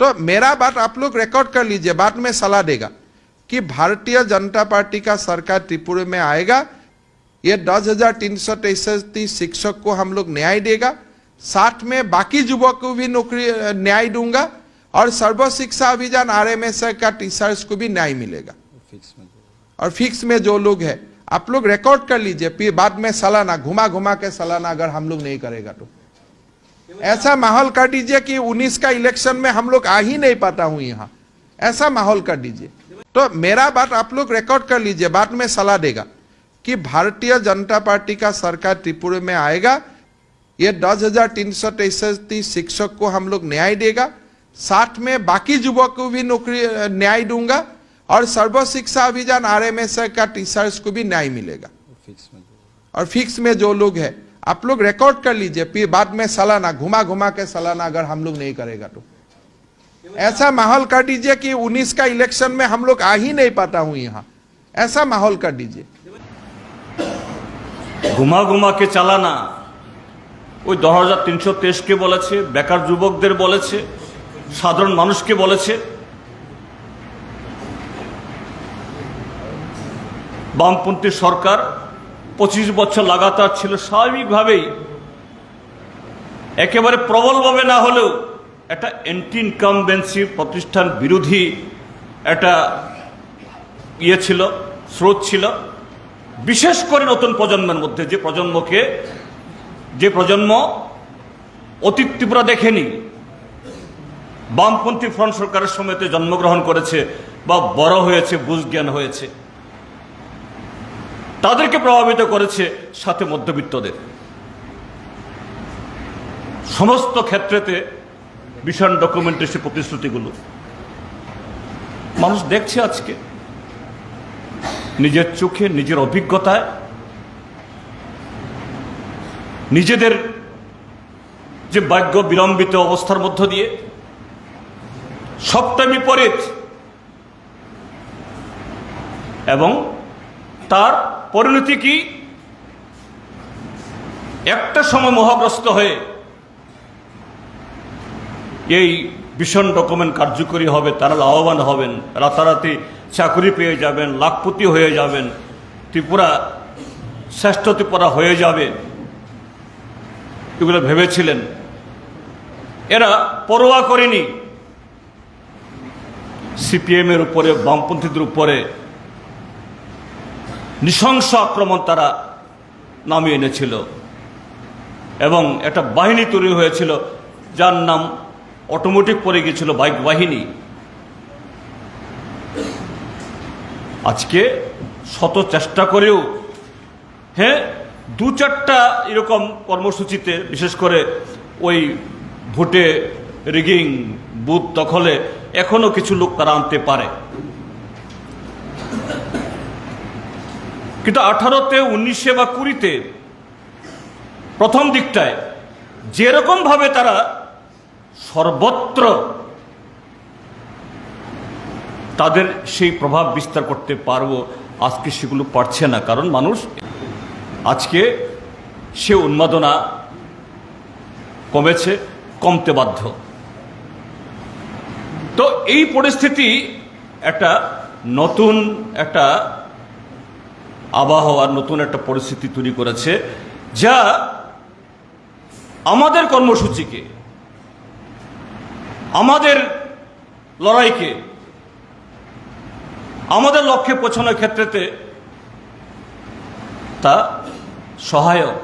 तो मेरा बात आप लोग रिकॉर्ड कर लीजिए बाद में सलाह देगा कि भारतीय जनता पार्टी का सरकार त्रिपुरा में आएगा ये दस हज़ार तीन सौ तैसठी शिक्षक को हम लोग न्याय देगा साथ में बाकी युवक को भी नौकरी न्याय दूँगा और सर्व शिक्षा अभियान आर आरएमएस का टीचर्स को भी न्याय मिलेगा। और फिक्स में जो लोग है आप लोग रिकॉर्ड कर लीजिए फिर बाद में सालाना घुमा घुमा के सलाना अगर हम लोग नहीं करेगा तो। ऐसा माहौल कर दीजिए कि 19 का इलेक्शन में हम लोग आ ही नहीं पाता हूँ यहाँ। ऐसा माहौल कर दीजिए। तो मेरा बात आप लोग रिकॉर्ड कर लीजिए बाद में सलाह देगा कि भारतीय जनता पार्टी का सरकार त्रिपुरा में आएगा ये दस हज़ार तीन सौ तैसठी शिक्षक को हम लोग न्याय देगा साथ में बाकी युवक को भी नौकरी न्याय दूँगा और सर्व शिक्षा अभियान आरएमएस का टीचर्स को भी न्याय मिलेगा। और फिक्स में जो लोग है आप लोग रिकॉर्ड कर लीजिए फिर बाद में सालाना घुमा घुमा के सालाना अगर हम लोग नहीं करेगा तो ऐसा माहौल कर दीजिए कि 19 का इलेक्शन में हम लोग आ ही नहीं पाता हूं यहाँ ऐसा माहौल कर दीजिए ঘুমা ঘুমাকে চালানা ওই দশ হাজার তিনশো তেইশকে বলেছে বেকার যুবকদের বলেছে সাধারণ মানুষকে বলেছে বামপন্থী সরকার পঁচিশ বছর লাগাতার ছিল, স্বাভাবিকভাবেই একেবারে প্রবলভাবে না হলেও একটা অ্যান্টি ইনকামবেন্সি প্রতিষ্ঠান বিরোধী একটা ইয়ে ছিল, স্রোত ছিল। বিশেষ করে নতুন প্রজন্মের মধ্যে, যে প্রজন্মকে, যে প্রজন্ম অতীত ত্রিপুরা দেখেনি, বামপন্থী ফ্রন্ট সরকারের সময়তে জন্মগ্রহণ করেছে বা বড় হয়েছে, বুঝ জ্ঞান হয়েছে। তাদেরকে প্রভাবিত করেছে সাথে মধ্যবিত্তদের। সমস্ত ক্ষেত্রেতে ভীষণ ডকুমেন্টেশন প্রতিশ্রুতিগুলো। মানুষ দেখছে আজকে। নিজের চোখে, নিজের অভিজ্ঞতায়, নিজেদের যে ভাগ্য বিলম্বিত অবস্থার মধ্য দিয়ে সবটা বিপরীত এবং তার পরিণতি কি? একটা সময় মোহগ্রস্ত হয়ে এই ভীষণ ডকুমেন্ট কার্যকরী হবে, তারা লাভবান হবেন, রাতারাতি চাকরি পেয়ে যাবেন, লাখপতি হয়ে যাবেন, ত্রিপুরা শ্রেষ্ঠ ত্রিপুরা হয়ে যাবে। এগুলো ভেবেছিলেন। এরা পরোয়া করেনি। সিপিএমের উপরে, বামপন্থীদের উপরে নৃশংস আক্রমণ তারা নামিয়ে এনেছিল। এবং একটা বাহিনী তৈরি হয়েছিল, যার নাম অটোমেটিক পড়ে গিয়েছিল বাইক বাহিনী। আজকে শত চেষ্টা করেও হ্যাঁ দু চারটা এরকম কর্মসূচিতে, বিশেষ করে ওই ভোটে, রিগিং, বুথ দখলে, এখনও কিছু লোক তারা আনতে পারে। কিন্তু আঠারোতে, উনিশে বা কুড়িতে প্রথম দিকটায় যেরকমভাবে তারা সর্বত্র তাদের সেই প্রভাব বিস্তার করতে পারব, আজকে সেগুলো পারছে না। কারণ মানুষ আজকে সে উন্মাদনা কমেছে, কমতে বাধ্য। তো এই পরিস্থিতি একটা নতুন একটা আবহাওয়ার নতুন একটা পরিস্থিতি তৈরি করেছে, যা আমাদের কর্মসূচিকে, আমাদের লড়াইকে, আমাদের লক্ষ্যে পৌঁছানোর ক্ষেত্রেতে তা সহায়ক।